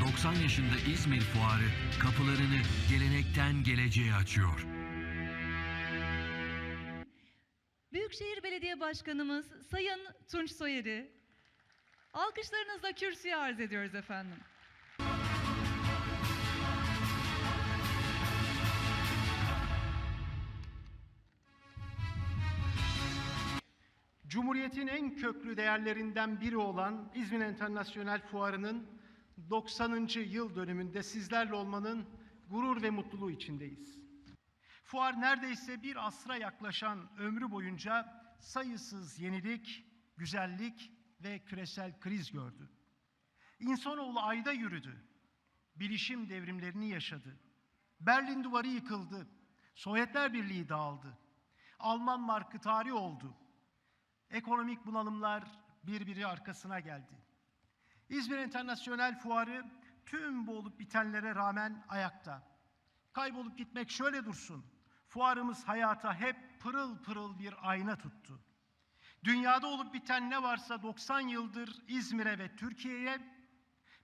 90 yaşında İzmir Fuarı kapılarını gelenekten geleceğe açıyor. Büyükşehir Belediye Başkanımız Sayın Tunç Soyer'i alkışlarınızla kürsüye arz ediyoruz efendim. Cumhuriyet'in en köklü değerlerinden biri olan İzmir Enternasyonel Fuarı'nın 90. yıl dönümünde sizlerle olmanın gurur ve mutluluğu içindeyiz. Fuar neredeyse bir asra yaklaşan ömrü boyunca sayısız yenilik, güzellik ve küresel kriz gördü. İnsanoğlu ayda yürüdü. Bilişim devrimlerini yaşadı. Berlin duvarı yıkıldı. Sovyetler Birliği dağıldı. Alman markı tarih oldu. Ekonomik bunalımlar birbiri arkasına geldi. İzmir Enternasyonel Fuarı tüm bu olup bitenlere rağmen ayakta. Kaybolup gitmek şöyle dursun. Fuarımız hayata hep pırıl pırıl bir ayna tuttu. Dünyada olup biten ne varsa 90 yıldır İzmir'e ve Türkiye'ye,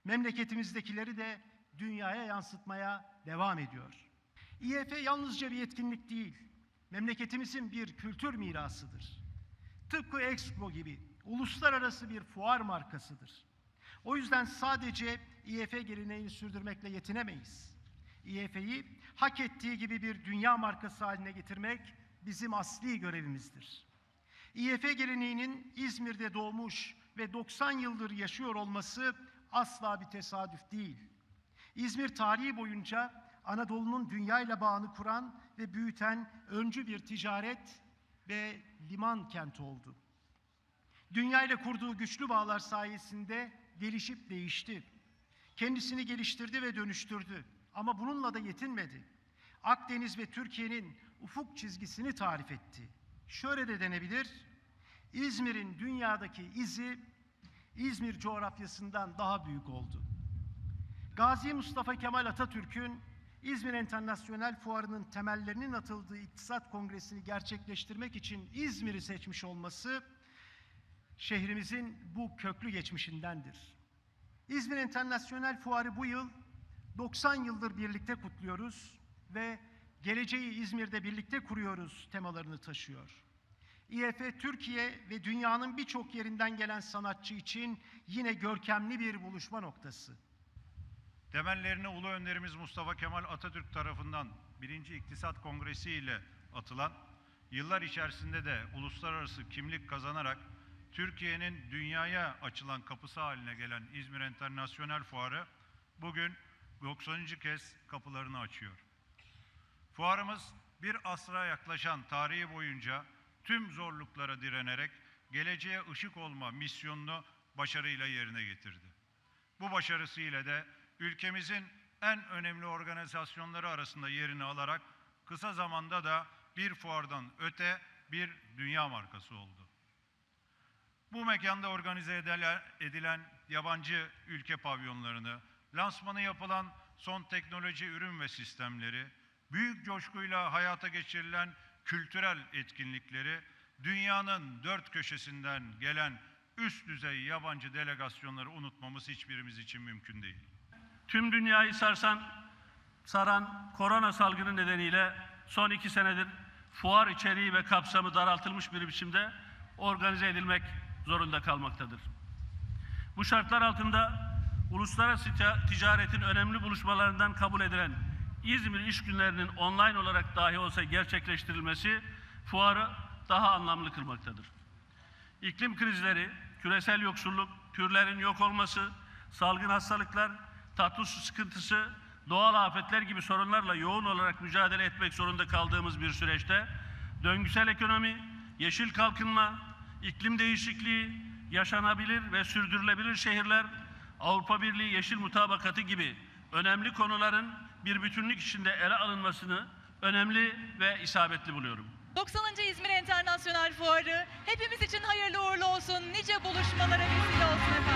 memleketimizdekileri de dünyaya yansıtmaya devam ediyor. İEF yalnızca bir etkinlik değil, memleketimizin bir kültür mirasıdır. Tıpkı Expo gibi uluslararası bir fuar markasıdır. O yüzden sadece İEF geleneğini sürdürmekle yetinemeyiz. İEF'yi hak ettiği gibi bir dünya markası haline getirmek bizim asli görevimizdir. İEF geleneğinin İzmir'de doğmuş ve 90 yıldır yaşıyor olması asla bir tesadüf değil. İzmir tarihi boyunca Anadolu'nun dünyayla bağını kuran ve büyüten öncü bir ticaret ve liman kenti oldu. Dünya ile kurduğu güçlü bağlar sayesinde gelişip değişti. Kendisini geliştirdi ve dönüştürdü. Ama bununla da yetinmedi. Akdeniz ve Türkiye'nin ufuk çizgisini tarif etti. Şöyle de denebilir. İzmir'in dünyadaki izi İzmir coğrafyasından daha büyük oldu. Gazi Mustafa Kemal Atatürk'ün İzmir Enternasyonel Fuarı'nın temellerinin atıldığı İktisat Kongresi'ni gerçekleştirmek için İzmir'i seçmiş olması şehrimizin bu köklü geçmişindendir. İzmir Enternasyonel Fuarı bu yıl 90 yıldır birlikte kutluyoruz ve geleceği İzmir'de birlikte kuruyoruz temalarını taşıyor. İEF Türkiye ve dünyanın birçok yerinden gelen sanatçı için yine görkemli bir buluşma noktası. Temellerini Ulu Önderimiz Mustafa Kemal Atatürk tarafından 1. İktisat Kongresi ile atılan, yıllar içerisinde de uluslararası kimlik kazanarak Türkiye'nin dünyaya açılan kapısı haline gelen İzmir Enternasyonel Fuarı bugün 90. kez kapılarını açıyor. Fuarımız bir asra yaklaşan tarihi boyunca tüm zorluklara direnerek geleceğe ışık olma misyonunu başarıyla yerine getirdi. Bu başarısıyla da ülkemizin en önemli organizasyonları arasında yerini alarak kısa zamanda da bir fuardan öte bir dünya markası oldu. Bu mekanda organize edilen, yabancı ülke pavyonlarını, lansmanı yapılan son teknoloji ürün ve sistemleri, büyük coşkuyla hayata geçirilen kültürel etkinlikleri, dünyanın dört köşesinden gelen üst düzey yabancı delegasyonları unutmamız hiçbirimiz için mümkün değil. tüm dünyayı sarsan, saran korona salgını nedeniyle son iki senedir fuar içeriği ve kapsamı daraltılmış bir biçimde organize edilmek zorunda kalmaktadır. Bu şartlar altında uluslararası tica- ticaretin önemli buluşmalarından kabul edilen İzmir İş Günlerinin online olarak dahi olsa gerçekleştirilmesi fuarı daha anlamlı kılmaktadır. İklim krizleri, küresel yoksulluk, türlerin yok olması, salgın hastalıklar, tatlı su sıkıntısı, doğal afetler gibi sorunlarla yoğun olarak mücadele etmek zorunda kaldığımız bir süreçte döngüsel ekonomi, yeşil kalkınma, iklim değişikliği, yaşanabilir ve sürdürülebilir şehirler, Avrupa Birliği Yeşil Mutabakatı gibi önemli konuların bir bütünlük içinde ele alınmasını önemli ve isabetli buluyorum. 90. İzmir Enternasyonel Fuarı hepimiz için hayırlı uğurlu olsun, nice buluşmalara vesile olsun.